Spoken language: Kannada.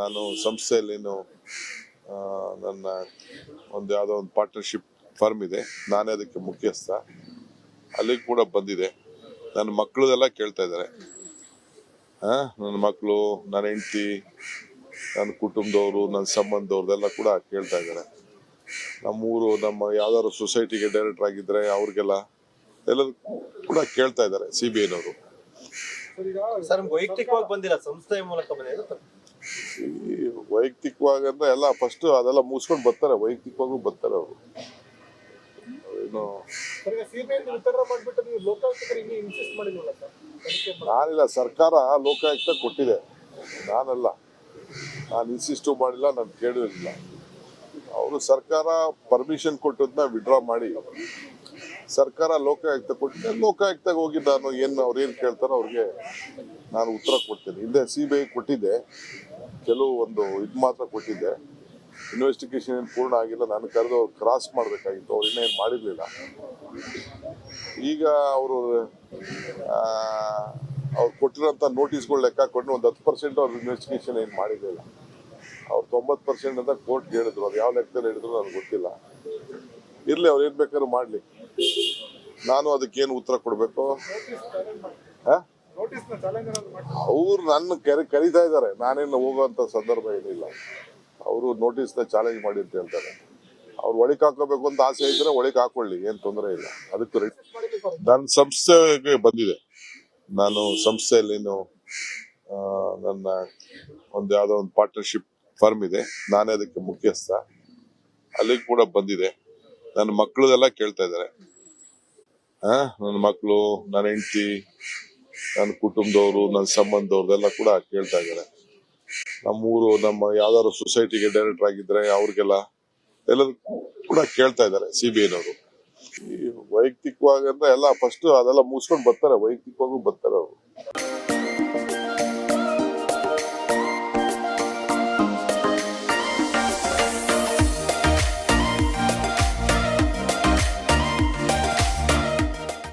ನಾನು ಸಂಸ್ಥೆಯಲ್ಲೇನು ನನ್ನ ಒಂದು ಯಾವುದೋ ಒಂದು ಪಾರ್ಟ್ನರ್ಶಿಪ್ ಫರ್ಮ್ ಇದೆ. ನಾನೇ ಅದಕ್ಕೆ ಮುಖ್ಯಸ್ಥ. ಅಲ್ಲಿ ಕೂಡ ಬಂದಿದೆ. ನನ್ನ ಮಕ್ಕಳದೆಲ್ಲ ಕೇಳ್ತಾ ಇದ್ದಾರೆ. ಆ, ನನ್ನ ಮಕ್ಕಳು ನನ್ನ ಹೆಂಡತಿ ನನ್ನ ಕುಟುಂಬದವರು ನನ್ನ ಸಂಬಂಧದವ್ರದೆಲ್ಲ ಕೂಡ ಕೇಳ್ತಾ ಇದ್ದಾರೆ. ನಮ್ಮೂರು ನಮ್ಮ ಯಾವ್ದಾದ್ರು ಸೊಸೈಟಿಗೆ ಡೈರೆಕ್ಟರ್ ಆಗಿದ್ರೆ ಅವ್ರಿಗೆಲ್ಲ ಎಲ್ಲರೂ ಕೂಡ ಕೇಳ್ತಾ ಇದ್ದಾರೆ ಸಿ ಬಿ ಐನವರು ವೈಯಕ್ತಿಕವಾಗಿ ಬಂದಿಲ್ಲ ಸಂಸ್ಥೆಯ ಮೂಲಕ ಬಂದಿದೆ ಈ ವೈಯಕ್ತಿಕವಾಗಿ ಅಂದ್ರೆ ಎಲ್ಲ ಫಸ್ಟ್ ಅದೆಲ್ಲ ಮುಗಿಸ್ಕೊಂಡು ಬರ್ತಾರೆ ವೈಯಕ್ತಿಕವಾಗೂ ಬರ್ತಾರೆ ಅವರು. ಏನು ನಾನಿಲ್ಲ ಸರ್ಕಾರ ಲೋಕಾಯುಕ್ತ ಕೊಟ್ಟಿದೆ. ನಾನಲ್ಲ. ನಾನು ಇನ್ಸಿಸ್ಟ್ ಮಾಡಿಲ್ಲ ನಾನು ಕೇಳಿರಲಿಲ್ಲ. ಅವರು ಸರ್ಕಾರ ಪರ್ಮಿಷನ್ ಕೊಟ್ಟದನ್ನ ವಿಡ್ರಾ ಮಾಡಿ. ಸರ್ಕಾರ ಲೋಕಾಯುಕ್ತ ಕೊಟ್ಟಿದೆ. ಲೋಕಾಯುಕ್ತಾಗ ಹೋಗಿ ನಾನು ಏನು ಅವ್ರು ಏನು ಕೇಳ್ತಾರೋ ಅವ್ರಿಗೆ ನಾನು ಉತ್ತರ ಕೊಡ್ತೇನೆ. ಹಿಂದೆ ಸಿ ಬಿ ಐ ಕೊಟ್ಟಿದ್ದೆ ಕೆಲವು ಒಂದು ಇದು ಮಾತ್ರ ಕೊಟ್ಟಿದ್ದೆ. ಇನ್ವೆಸ್ಟಿಗೇಷನ್ ಏನು ಪೂರ್ಣ ಆಗಿಲ್ಲ. ನಾನು ಕರೆದು ಅವ್ರು ಕ್ರಾಸ್ ಮಾಡಬೇಕಾಗಿತ್ತು. ಅವ್ರು ಇನ್ನೇನು ಮಾಡಿರಲಿಲ್ಲ. ಈಗ ಅವರು ಅವ್ರು ಕೊಟ್ಟಿರೋಂಥ ನೋಟಿಸ್ಗಳು ಲೆಕ್ಕ ಕೊಟ್ಟು ಒಂದು ಹತ್ತು ಪರ್ಸೆಂಟ್ ಅವ್ರು ಇನ್ವೆಸ್ಟಿಗೇಷನ್ ಏನು ಮಾಡಿರಲಿಲ್ಲ. ಅವ್ರು ತೊಂಬತ್ತು ಪರ್ಸೆಂಟ್ ಅಂತ ಕೋರ್ಟ್ಗೆ ಹೇಳಿದ್ರು. ಅದು ಯಾವ ಲೆಕ್ಕದಲ್ಲಿ ಹೇಳಿದ್ರು ನನಗೆ ಗೊತ್ತಿಲ್ಲ. ಇರಲಿ, ಅವ್ರು ಏನು ಬೇಕಾದ್ರೂ ಮಾಡಲಿ. ನಾನು ಅದಕ್ಕೇನು ಉತ್ತರ ಕೊಡಬೇಕು? ಹಾಂ ನೋಟಿಸ್ನ ಚಾಲೆಂಜ್ ಏನಾದ್ರು ಮಾಡಿ ಅವ್ರು ನನ್ನ ಕರೆ, ಕರೀತಾ ಇದ್ದಾರೆ. ನಾನೇನು ಹೋಗುವಂತ ಸಂದರ್ಭ ಏನಿಲ್ಲ. ಅವರು ನೋಟಿಸ್ನ ಚಾಲೆಂಜ್ ಮಾಡಿ ಅಂತ ಹೇಳ್ತಾರೆ. ಅವ್ರು ಒಳಗೆ ಹಾಕೋಬೇಕು ಅಂತ ಆಸೆ ಇದ್ರೆ ಒಳಗೆ ಹಾಕೊಳ್ಳಿ, ಏನ್ ತೊಂದರೆ ಇಲ್ಲ. ಅದಕ್ಕೆ ನನ್ನ ಸಂಸ್ಥೆಗೆ ಬಂದಿದೆ ನಾನು ಸಂಸ್ಥೆಯಲ್ಲೇನು ನನ್ನ ಒಂದು ಯಾವುದೋ ಒಂದು ಪಾರ್ಟ್ನರ್ಶಿಪ್ ಫರ್ಮ್ ಇದೆ. ನಾನೇ ಅದಕ್ಕೆ ಮುಖ್ಯಸ್ಥ. ಅಲ್ಲಿ ಕೂಡ ಬಂದಿದೆ. ನನ್ನ ಮಕ್ಕಳದೆಲ್ಲ ಕೇಳ್ತಾ ಇದ್ದಾರೆ. ನನ್ನ ಮಕ್ಕಳು ನನ್ನ ಹೆಂಡತಿ ನನ್ನ ಕುಟುಂಬದವರು ನನ್ನ ಸಂಬಂಧದವ್ರದೆಲ್ಲ ಕೂಡ ಕೇಳ್ತಾ ಇದ್ದಾರೆ. ನಮ್ಮೂರು, ನಮ್ಮ ಯಾವ್ದಾದ್ರು ಸೊಸೈಟಿಗೆ ಡೈರೆಕ್ಟರ್ ಆಗಿದ್ರೆ ಅವ್ರಿಗೆಲ್ಲ ಎಲ್ಲರೂ ಕೂಡ ಕೇಳ್ತಾ ಇದ್ದಾರೆ ಸಿ ಬಿ ಐನವರು ವೈಯಕ್ತಿಕವಾಗಿ ಅಂದ್ರೆ ಎಲ್ಲ ಫಸ್ಟ್ ಅದೆಲ್ಲ ಮುಗಿಸ್ಕೊಂಡು ಬರ್ತಾರೆ ವೈಯಕ್ತಿಕವಾಗೂ ಬರ್ತಾರೆ